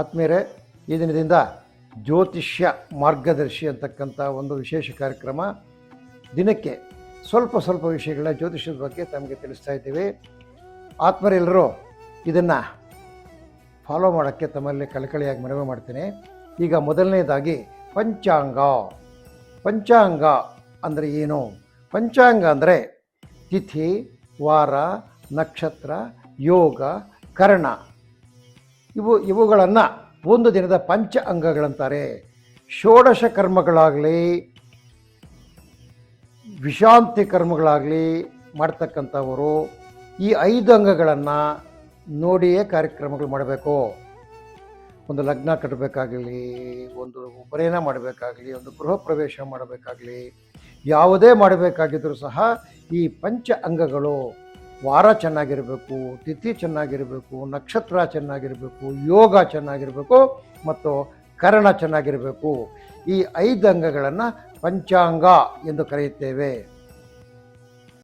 ಆತ್ಮೀಯರೇ, ಈ ದಿನದಿಂದ ಜ್ಯೋತಿಷ್ಯ ಮಾರ್ಗದರ್ಶಿ ಅಂತಕ್ಕಂಥ ಒಂದು ವಿಶೇಷ ಕಾರ್ಯಕ್ರಮ ದಿನಕ್ಕೆ ಸ್ವಲ್ಪ ಸ್ವಲ್ಪ ವಿಷಯಗಳ ಜ್ಯೋತಿಷ್ಯದ ಬಗ್ಗೆ ತಮಗೆ ತಿಳಿಸ್ತಾ ಇದ್ದೀವಿ. ಆತ್ಮರೆಲ್ಲರೂ ಇದನ್ನು ಫಾಲೋ ಮಾಡೋಕ್ಕೆ ತಮ್ಮಲ್ಲಿ ಕಳಕಳಿಯಾಗಿ ಮನವಿ ಮಾಡ್ತೀನಿ. ಈಗ ಮೊದಲನೇದಾಗಿ ಪಂಚಾಂಗ. ಪಂಚಾಂಗ ಅಂದರೆ ಏನು? ಪಂಚಾಂಗ ಅಂದರೆ ತಿಥಿ, ವಾರ, ನಕ್ಷತ್ರ, ಯೋಗ, ಕರ್ಣ. ಇವು ಇವುಗಳನ್ನು ಒಂದು ದಿನದ ಪಂಚ ಅಂಗಗಳಂತಾರೆ. ಷೋಡಶ ಕರ್ಮಗಳಾಗಲಿ, ವಿಶಾಂತಿ ಕರ್ಮಗಳಾಗಲಿ ಮಾಡ್ತಕ್ಕಂಥವರು ಈ ಐದು ಅಂಗಗಳನ್ನು ನೋಡಿಯೇ ಕಾರ್ಯಕ್ರಮಗಳು ಮಾಡಬೇಕು. ಒಂದು ಲಗ್ನ ಕಟ್ಟಬೇಕಾಗಲಿ, ಒಂದು ಉಪನಯನ ಮಾಡಬೇಕಾಗಲಿ, ಒಂದು ಗೃಹ ಪ್ರವೇಶ ಮಾಡಬೇಕಾಗಲಿ, ಯಾವುದೇ ಮಾಡಬೇಕಾಗಿದ್ದರೂ ಸಹ ಈ ಪಂಚ ಅಂಗಗಳು ವಾರ ಚೆನ್ನಾಗಿರಬೇಕು, ತಿಥಿ ಚೆನ್ನಾಗಿರಬೇಕು, ನಕ್ಷತ್ರ ಚೆನ್ನಾಗಿರಬೇಕು, ಯೋಗ ಚೆನ್ನಾಗಿರಬೇಕು ಮತ್ತು ಕರಣ ಚೆನ್ನಾಗಿರಬೇಕು. ಈ ಐದು ಅಂಗಗಳನ್ನು ಪಂಚಾಂಗ ಎಂದು ಕರೆಯುತ್ತೇವೆ.